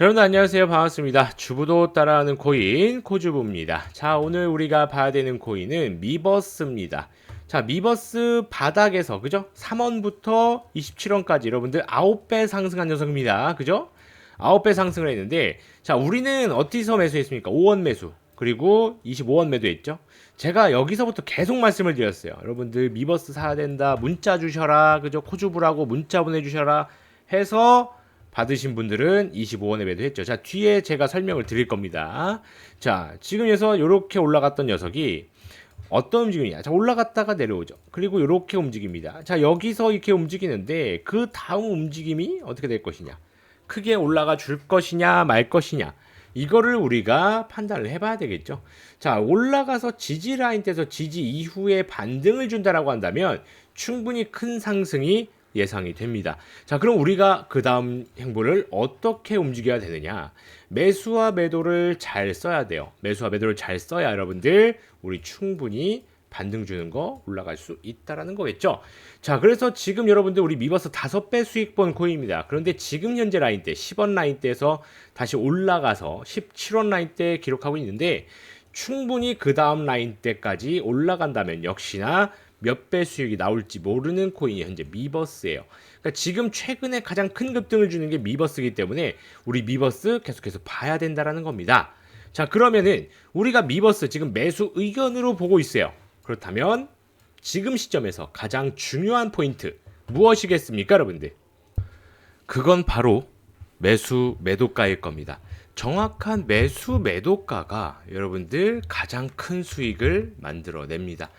자, 여러분 안녕하세요. 반갑습니다. 주부도 따라하는 코인 코주부입니다. 자, 오늘 우리가 봐야 되는 코인은 미버스입니다. 자, 미버스 바닥에서 그죠? 3원부터 27원까지 여러분들 9배 상승한 녀석입니다. 그죠? 9배 상승을 했는데 자, 우리는 어디서 매수했습니까? 5원 매수. 그리고 25원 매도했죠. 제가 여기서부터 계속 말씀을 드렸어요. 여러분들 미버스 사야 된다. 문자 주셔라. 그죠? 코주부라고 문자 보내 주셔라. 해서 받으신 분들은 25원에 매도했죠. 자, 뒤에 제가 설명을 드릴 겁니다. 자, 지금에서 이렇게 올라갔던 녀석이 어떤 움직임이냐? 자, 올라갔다가 내려오죠. 그리고 이렇게 움직입니다. 자, 여기서 이렇게 움직이는데 그 다음 움직임이 어떻게 될 것이냐? 크게 올라가 줄 것이냐, 말 것이냐? 이거를 우리가 판단을 해봐야 되겠죠. 자, 올라가서 지지 라인 때서 지지 이후에 반등을 준다라고 한다면 충분히 큰 상승이 예상이 됩니다. 자, 그럼 우리가 그 다음 행보를 어떻게 움직여야 되느냐? 매수와 매도를 잘 써야 돼요. 매수와 매도를 잘 써야 여러분들 우리 충분히 반등 주는 거 올라갈 수 있다라는 거겠죠. 자, 그래서 지금 여러분들 우리 미버스 다섯 배 수익 본 코인입니다. 그런데 지금 현재 라인 때 10원 라인 때에서 다시 올라가서 17원 라인 때 기록하고 있는데 충분히 그 다음 라인 때까지 올라간다면 역시나 몇 배 수익이 나올지 모르는 코인이 현재 미버스예요. 그러니까 지금 최근에 가장 큰 급등을 주는 게 미버스이기 때문에 우리 미버스 계속해서 봐야 된다라는 겁니다. 자, 그러면은 우리가 미버스 지금 매수 의견으로 보고 있어요. 그렇다면 지금 시점에서 가장 중요한 포인트 무엇이겠습니까, 여러분들? 그건 바로 매수 매도가일 겁니다. 정확한 매수 매도가가 여러분들 가장 큰 수익을 만들어냅니다.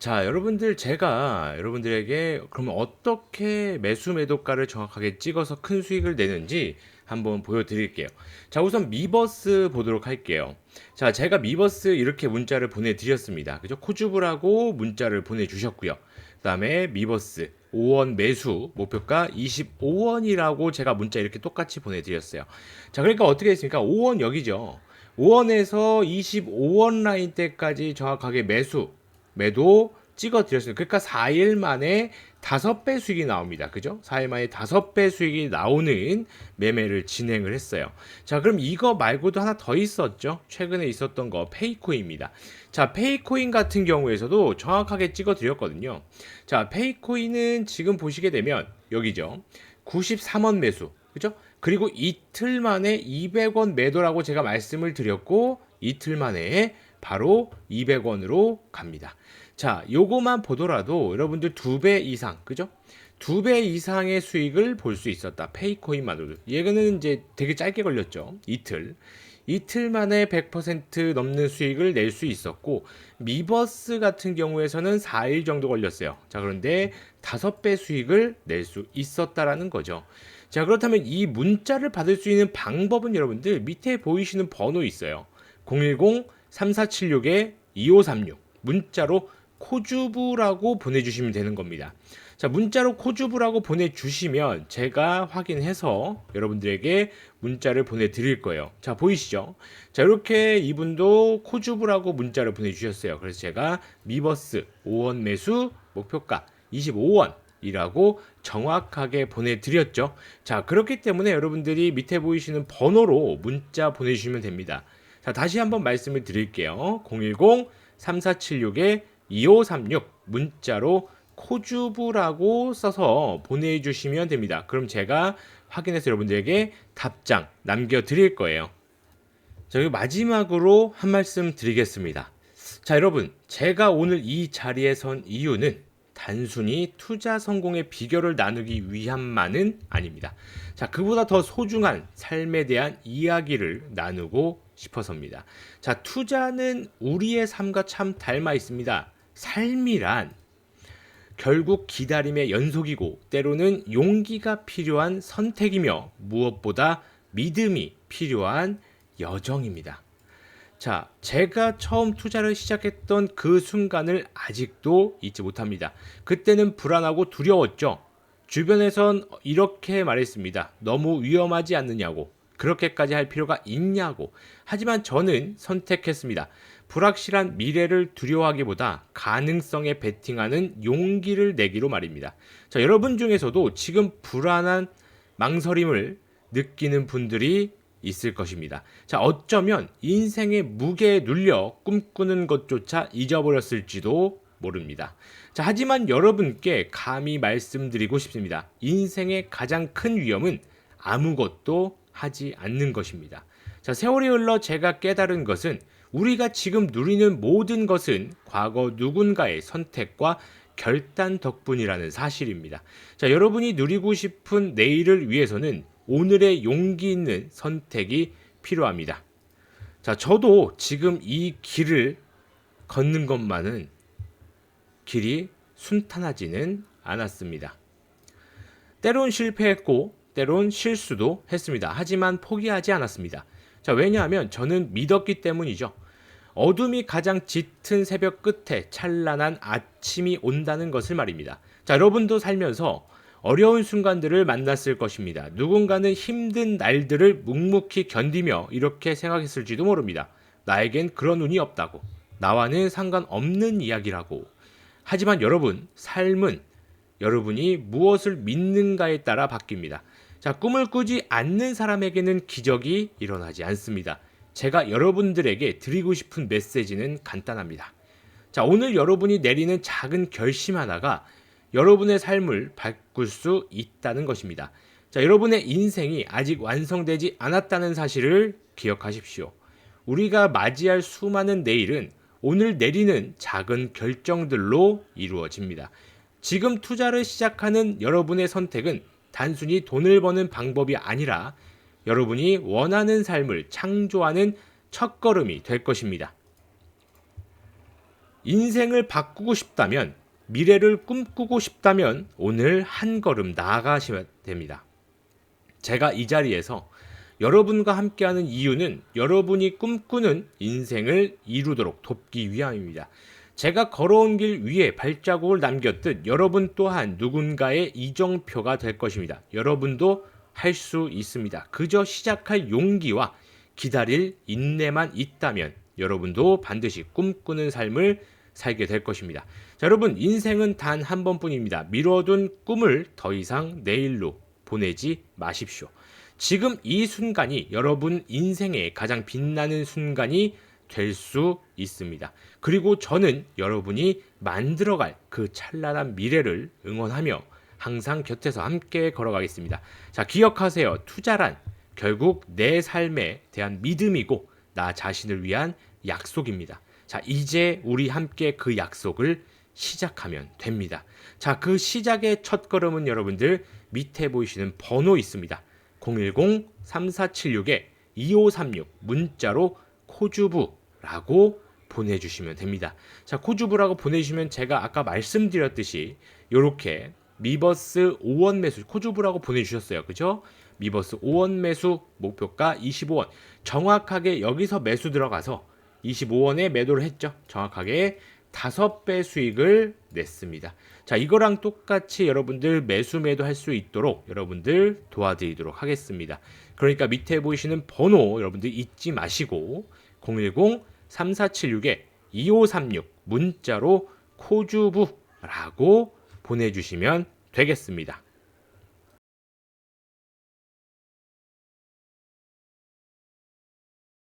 자, 여러분들 제가 여러분들에게 그러면 어떻게 매수 매도가를 정확하게 찍어서 큰 수익을 내는지 한번 보여드릴게요. 자, 우선 미버스 보도록 할게요. 자, 제가 미버스 이렇게 문자를 보내드렸습니다. 그죠? 코주브라고 문자를 보내주셨고요. 그 다음에 미버스 5원 매수 목표가 25원이라고 제가 문자 이렇게 똑같이 보내드렸어요. 자, 그러니까 어떻게 했습니까? 5원 여기죠. 5원에서 25원 라인 때까지 정확하게 매수, 매도 찍어 드렸어요. 그러니까 4일 만에 5배 수익이 나옵니다. 그죠? 4일 만에 5배 수익이 나오는 매매를 진행을 했어요. 자, 그럼 이거 말고도 하나 더 있었죠? 최근에 있었던 거 페이코입니다. 자, 페이코인 같은 경우에서도 정확하게 찍어 드렸거든요. 자, 페이코인은 지금 보시게 되면 여기죠. 93원 매수. 그죠? 그리고 이틀 만에 200원 매도라고 제가 말씀을 드렸고 이틀 만에 바로 200원으로 갑니다. 자, 요거만 보더라도 여러분들 두 배 이상, 그죠? 두 배 이상의 수익을 볼 수 있었다. 페이코인만으로도. 얘는 이제 되게 짧게 걸렸죠. 이틀. 이틀 만에 100% 넘는 수익을 낼 수 있었고 미버스 같은 경우에서는 4일 정도 걸렸어요. 자, 그런데 5배 수익을 낼 수 있었다라는 거죠. 자, 그렇다면 이 문자를 받을 수 있는 방법은 여러분들 밑에 보이시는 번호 있어요. 010-3476-2536 문자로 코주부라고 보내주시면 되는 겁니다. 자, 문자로 코주부라고 보내주시면 제가 확인해서 여러분들에게 문자를 보내드릴 거예요. 자, 보이시죠? 자, 이렇게 이분도 코주부라고 문자를 보내주셨어요. 그래서 제가 미버스 5원 매수 목표가 25원 이라고 정확하게 보내드렸죠. 자, 그렇기 때문에 여러분들이 밑에 보이시는 번호로 문자 보내주시면 됩니다. 자, 다시 한번 말씀을 드릴게요. 010-3476에 2536 문자로 코주부라고 써서 보내주시면 됩니다. 그럼 제가 확인해서 여러분들에게 답장 남겨드릴 거예요. 자, 그리고 마지막으로 한 말씀 드리겠습니다. 자, 여러분, 제가 오늘 이 자리에 선 이유는 단순히 투자 성공의 비결을 나누기 위함만은 아닙니다. 자, 그보다 더 소중한 삶에 대한 이야기를 나누고 싶어서입니다. 자, 투자는 우리의 삶과 참 닮아 있습니다. 삶이란 결국 기다림의 연속이고 때로는 용기가 필요한 선택이며 무엇보다 믿음이 필요한 여정입니다. 자, 제가 처음 투자를 시작했던 그 순간을 아직도 잊지 못합니다. 그때는 불안하고 두려웠죠. 주변에선 이렇게 말했습니다. 너무 위험하지 않느냐고. 그렇게까지 할 필요가 있냐고. 하지만 저는 선택했습니다. 불확실한 미래를 두려워하기보다 가능성에 베팅하는 용기를 내기로 말입니다. 자, 여러분 중에서도 지금 불안한 망설임을 느끼는 분들이 있을 것입니다. 자, 어쩌면 인생의 무게에 눌려 꿈꾸는 것조차 잊어버렸을지도 모릅니다. 자, 하지만 여러분께 감히 말씀드리고 싶습니다. 인생의 가장 큰 위험은 아무것도 하지 않는 것입니다. 자, 세월이 흘러 제가 깨달은 것은 우리가 지금 누리는 모든 것은 과거 누군가의 선택과 결단 덕분이라는 사실입니다. 자, 여러분이 누리고 싶은 내일을 위해서는 오늘의 용기 있는 선택이 필요합니다. 자, 저도 지금 이 길을 걷는 것만은 길이 순탄하지는 않았습니다. 때론 실패했고, 때론 실수도 했습니다. 하지만 포기하지 않았습니다. 자, 왜냐하면 저는 믿었기 때문이죠. 어둠이 가장 짙은 새벽 끝에 찬란한 아침이 온다는 것을 말입니다. 자, 여러분도 살면서 어려운 순간들을 만났을 것입니다. 누군가는 힘든 날들을 묵묵히 견디며 이렇게 생각했을지도 모릅니다. 나에겐 그런 운이 없다고. 나와는 상관없는 이야기라고. 하지만 여러분, 삶은 여러분이 무엇을 믿는가에 따라 바뀝니다. 자, 꿈을 꾸지 않는 사람에게는 기적이 일어나지 않습니다. 제가 여러분들에게 드리고 싶은 메시지는 간단합니다. 자, 오늘 여러분이 내리는 작은 결심 하나가 여러분의 삶을 바꿀 수 있다는 것입니다. 자, 여러분의 인생이 아직 완성되지 않았다는 사실을 기억하십시오. 우리가 맞이할 수많은 내일은 오늘 내리는 작은 결정들로 이루어집니다. 지금 투자를 시작하는 여러분의 선택은 단순히 돈을 버는 방법이 아니라 여러분이 원하는 삶을 창조하는 첫걸음이 될 것입니다. 인생을 바꾸고 싶다면, 미래를 꿈꾸고 싶다면 오늘 한 걸음 나아가셔야 됩니다. 제가 이 자리에서 여러분과 함께하는 이유는 여러분이 꿈꾸는 인생을 이루도록 돕기 위함입니다. 제가 걸어온 길 위에 발자국을 남겼듯 여러분 또한 누군가의 이정표가 될 것입니다. 여러분도 할 수 있습니다. 그저 시작할 용기와 기다릴 인내만 있다면 여러분도 반드시 꿈꾸는 삶을 살게 될 것입니다. 자, 여러분, 인생은 단 한 번뿐입니다. 미뤄둔 꿈을 더 이상 내일로 보내지 마십시오. 지금 이 순간이 여러분 인생의 가장 빛나는 순간이 될 수 있습니다. 그리고 저는 여러분이 만들어갈 그 찬란한 미래를 응원하며 항상 곁에서 함께 걸어가겠습니다. 자, 기억하세요. 투자란 결국 내 삶에 대한 믿음이고 나 자신을 위한 약속입니다. 자, 이제 우리 함께 그 약속을 시작하면 됩니다. 자, 그 시작의 첫 걸음은 여러분들 밑에 보이시는 번호 있습니다. 010-3476-2536 문자로 코주부라고 보내주시면 됩니다. 자, 코주부라고 보내주시면 제가 아까 말씀드렸듯이 이렇게 미버스 5원 매수 코주부라고 보내주셨어요. 그죠? 미버스 5원 매수 목표가 25원. 정확하게 여기서 매수 들어가서 25원에 매도를 했죠. 정확하게 5배 수익을 냈습니다. 자, 이거랑 똑같이 여러분들 매수 매도 할 수 있도록 여러분들 도와드리도록 하겠습니다. 그러니까 밑에 보이시는 번호 여러분들 잊지 마시고 010-3476-2536 문자로 코주부라고 보내주시면 되겠습니다.